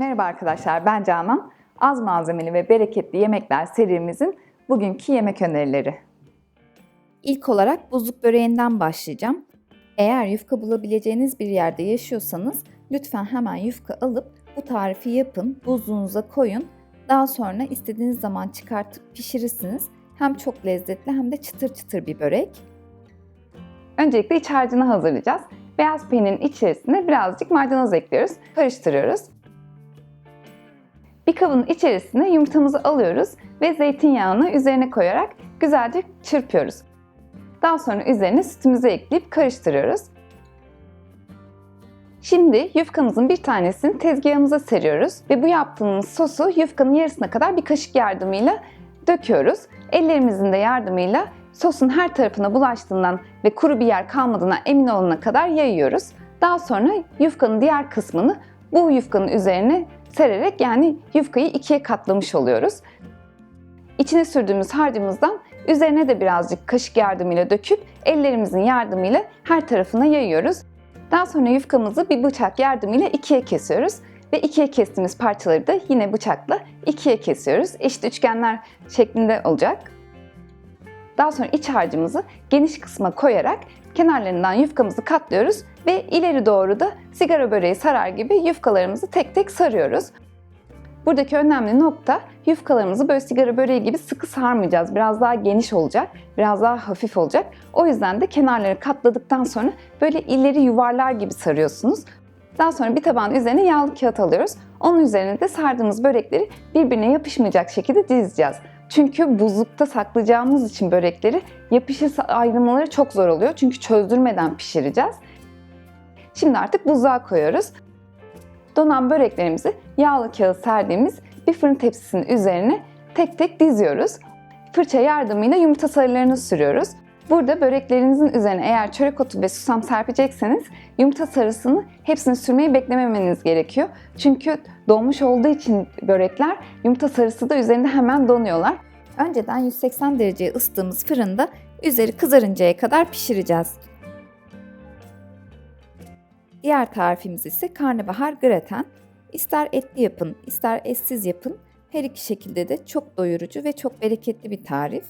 Merhaba arkadaşlar, ben Canan. Az malzemeli ve bereketli yemekler serimizin bugünkü yemek önerileri. İlk olarak buzluk böreğinden başlayacağım. Eğer yufka bulabileceğiniz bir yerde yaşıyorsanız lütfen hemen yufka alıp bu tarifi yapın, buzluğunuza koyun. Daha sonra istediğiniz zaman çıkartıp pişirirsiniz. Hem çok lezzetli hem de çıtır çıtır bir börek. Öncelikle iç harcını hazırlayacağız. Beyaz peynirin içerisine birazcık maydanoz ekliyoruz. Karıştırıyoruz. Bir kabın içerisine yumurtamızı alıyoruz ve zeytinyağını üzerine koyarak güzelce çırpıyoruz. Daha sonra üzerine sütümüzü ekleyip karıştırıyoruz. Şimdi yufkamızın bir tanesini tezgahımıza seriyoruz ve bu yaptığımız sosu yufkanın yarısına kadar bir kaşık yardımıyla döküyoruz. Ellerimizin de yardımıyla sosun her tarafına bulaştığından ve kuru bir yer kalmadığına emin olana kadar yayıyoruz. Daha sonra yufkanın diğer kısmını bu yufkanın üzerine sererek yani yufkayı ikiye katlamış oluyoruz. İçine sürdüğümüz harcımızdan üzerine de birazcık kaşık yardımıyla döküp ellerimizin yardımıyla her tarafına yayıyoruz. Daha sonra yufkamızı bir bıçak yardımıyla ikiye kesiyoruz ve ikiye kestiğimiz parçaları da yine bıçakla ikiye kesiyoruz. Eşit üçgenler şeklinde olacak. Daha sonra iç harcımızı geniş kısma koyarak kenarlarından yufkamızı katlıyoruz ve ileri doğru da sigara böreği sarar gibi yufkalarımızı tek tek sarıyoruz. Buradaki önemli nokta yufkalarımızı böyle sigara böreği gibi sıkı sarmayacağız. Biraz daha geniş olacak, biraz daha hafif olacak. O yüzden de kenarları katladıktan sonra böyle ileri yuvarlar gibi sarıyorsunuz. Daha sonra bir tabağın üzerine yağlı kağıt alıyoruz. Onun üzerine de sardığımız börekleri birbirine yapışmayacak şekilde dizeceğiz. Çünkü buzlukta saklayacağımız için börekleri yapışırsa ayrılmaları çok zor oluyor. Çünkü çözdürmeden pişireceğiz. Şimdi artık buzluğa koyuyoruz. Donan böreklerimizi yağlı kağıt serdiğimiz bir fırın tepsisinin üzerine tek tek diziyoruz. Fırça yardımıyla yumurta sarılarını sürüyoruz. Burada böreklerinizin üzerine eğer çörek otu ve susam serpecekseniz yumurta sarısını hepsini sürmeyi beklememeniz gerekiyor. Çünkü donmuş olduğu için börekler yumurta sarısı da üzerinde hemen donuyorlar. Önceden 180 dereceye ısıttığımız fırında üzeri kızarıncaya kadar pişireceğiz. Diğer tarifimiz ise karnabahar graten. İster etli yapın, ister etsiz yapın. Her iki şekilde de çok doyurucu ve çok bereketli bir tarif.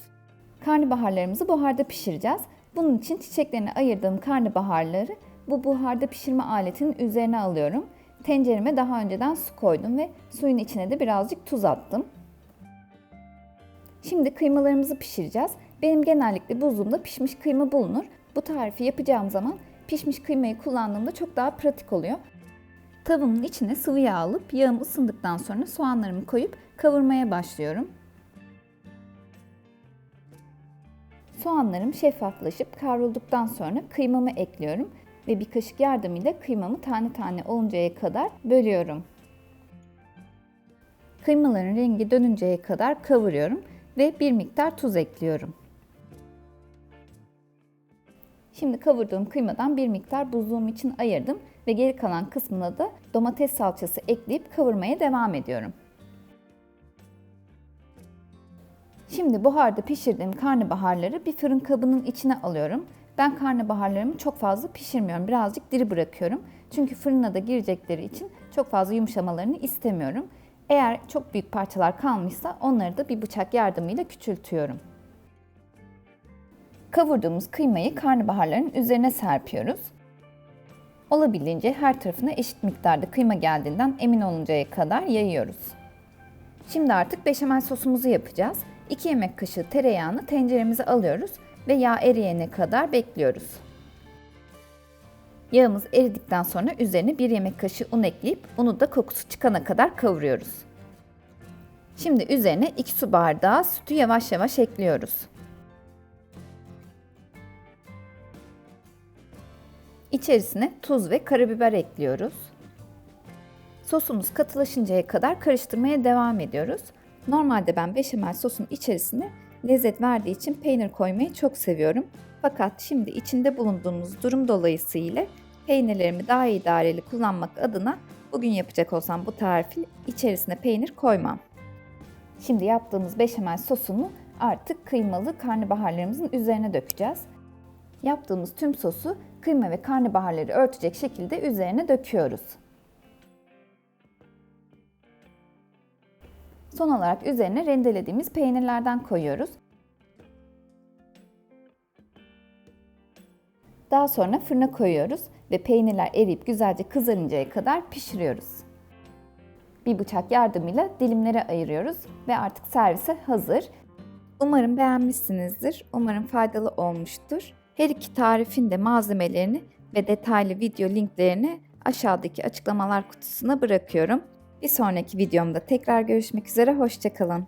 Karnabaharlarımızı buharda pişireceğiz. Bunun için çiçeklerini ayırdığım karnabaharları bu buharda pişirme aletinin üzerine alıyorum. Tencereme daha önceden su koydum ve suyun içine de birazcık tuz attım. Şimdi kıymalarımızı pişireceğiz. Benim genellikle buzluğumda pişmiş kıyma bulunur. Bu tarifi yapacağım zaman pişmiş kıymayı kullandığımda çok daha pratik oluyor. Tavamın içine sıvı yağ alıp yağım ısındıktan sonra soğanlarımı koyup kavurmaya başlıyorum. Soğanlarım şeffaflaşıp kavrulduktan sonra kıymamı ekliyorum ve bir kaşık yardımıyla kıymamı tane tane oluncaya kadar bölüyorum. Kıymaların rengi dönünceye kadar kavuruyorum ve bir miktar tuz ekliyorum. Şimdi kavurduğum kıymadan bir miktar buzluğum için ayırdım ve geri kalan kısmına da domates salçası ekleyip kavurmaya devam ediyorum. Şimdi buharda pişirdiğim karnabaharları bir fırın kabının içine alıyorum. Ben karnabaharlarımı çok fazla pişirmiyorum. Birazcık diri bırakıyorum. Çünkü fırına da girecekleri için çok fazla yumuşamalarını istemiyorum. Eğer çok büyük parçalar kalmışsa onları da bir bıçak yardımıyla küçültüyorum. Kavurduğumuz kıymayı karnabaharların üzerine serpiyoruz. Olabildiğince her tarafına eşit miktarda kıyma geldiğinden emin oluncaya kadar yayıyoruz. Şimdi artık beşamel sosumuzu yapacağız. 2 yemek kaşığı tereyağını tenceremize alıyoruz ve yağ eriyene kadar bekliyoruz. Yağımız eridikten sonra üzerine 1 yemek kaşığı un ekleyip unu da kokusu çıkana kadar kavuruyoruz. Şimdi üzerine 2 su bardağı sütü yavaş yavaş ekliyoruz. İçerisine tuz ve karabiber ekliyoruz. Sosumuz katılaşıncaya kadar karıştırmaya devam ediyoruz. Normalde ben beşamel sosun içerisine lezzet verdiği için peynir koymayı çok seviyorum. Fakat şimdi içinde bulunduğumuz durum dolayısıyla peynirlerimi daha idareli kullanmak adına bugün yapacak olsam bu tarifi içerisine peynir koymam. Şimdi yaptığımız beşamel sosunu artık kıymalı karnabaharlarımızın üzerine dökeceğiz. Yaptığımız tüm sosu kıyma ve karnabaharları örtecek şekilde üzerine döküyoruz. Son olarak üzerine rendelediğimiz peynirlerden koyuyoruz. Daha sonra fırına koyuyoruz ve peynirler eriyip güzelce kızarıncaya kadar pişiriyoruz. Bir bıçak yardımıyla dilimlere ayırıyoruz ve artık servise hazır. Umarım beğenmişsinizdir. Umarım faydalı olmuştur. Her iki tarifin de malzemelerini ve detaylı video linklerini aşağıdaki açıklamalar kutusuna bırakıyorum. Bir sonraki videomda tekrar görüşmek üzere, hoşçakalın.